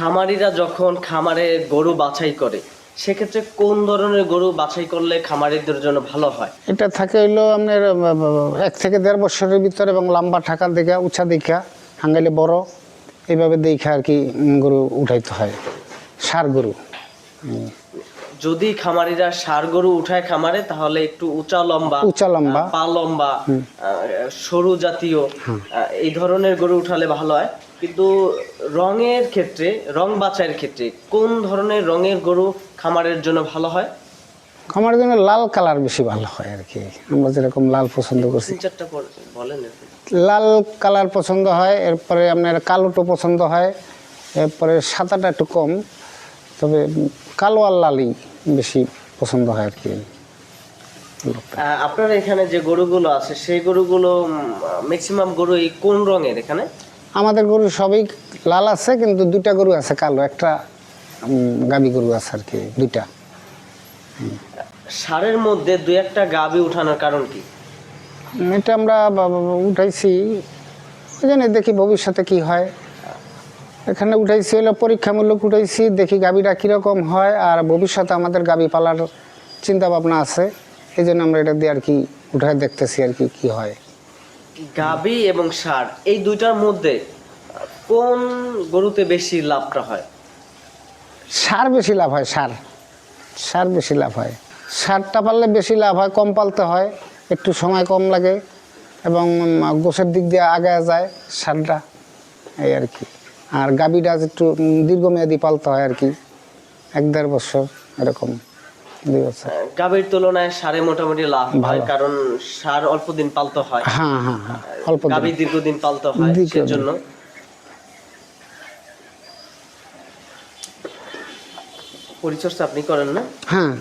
খামারিরা যখন খামারে গরু বাছাই করে সেক্ষেত্রে কোন ধরনের গরু বাছাই করলে খামারিদের জন্য ভালো হয় এটা থাকে হইল আপনার এক থেকে দেড় বছরের ভিতরে এবং লম্বা ঠাকার দেখা উঁচা দেখা হাঙ্গাইলে বড় এইভাবে দেখা আর কি গরু উঠাইতে হয় সার গরু যদি খামারিরা সার গরু উঠায় খামারে তাহলে একটু উঁচা লম্বা উঁচা লম্বা। পা লম্বা সরু জাতীয় হ্যাঁ। এই ধরনের গরু উঠালে ভালো হয় কিন্তু রঙের ক্ষেত্রে রং বাছাইয়ের ক্ষেত্রে কোন ধরনের রঙের গরু খামারের জন্য ভালো হয়? খামারের জন্য লাল কালার বেশি ভালো হয় আর কি। আমরা যেরকম লাল পছন্দ করছি। চারটা বলেন। লাল কালার পছন্দ হয় এরপরে আপনার কালোটো পছন্দ হয় এরপরে সাদাটা একটু কম তবে কালো আর লালই বেশি পছন্দ হয় আর কি। আপনার এখানে যে গরুগুলো আছে সেই গরুগুলো ম্যাক্সিমাম গরু এই কোন রঙের এখানে? আমাদের গরু সবই লাল আছে কিন্তু দুটা গরু আছে কালো। একটা গাবি গরু আছে আর কি দুইটা। সারের মধ্যে দুই একটা গাবি উঠানোর কারণ কি? এটা আমরা উঠাইছি। ওই জন্য দেখি ভবিষ্যতে কি হয়। এখানে উঠাইছি হলো পরীক্ষামূলক উঠাইছি দেখি গাবিটা কীরকম হয় আর ভবিষ্যতে আমাদের গাবি পালার চিন্তা ভাবনা আছে। এই জন্য আমরা এটা দিয়ে আর কি উঠায় দেখতেছি আর কি কি হয়। গাবি এবং সার এই দুইটার মধ্যে কোন গরুতে বেশি লাভটা হয়? সার বেশি লাভ হয় সার সার বেশি লাভ হয়। সারটা পারলে বেশি লাভ হয়, কম পালতে হয়, একটু সময় কম লাগে এবং গোছের দিক দিয়ে আগে যায় সারটা এই আর কি। আর গাবিটা একটু দীর্ঘমেয়াদী পালতে হয় আর কি, এক দেড় বছর, এরকম। আহ, তুলনায় সারে মোটামুটি লাভ হয়। কারণ সার অল্প দিন পালতে হয়। হ্যাঁ হ্যাঁ হ্যাঁ অল্প গাভী দীর্ঘদিন পালতে হয়। সেজন্য। পরিচর্যা আপনি করেন না? হ্যাঁ।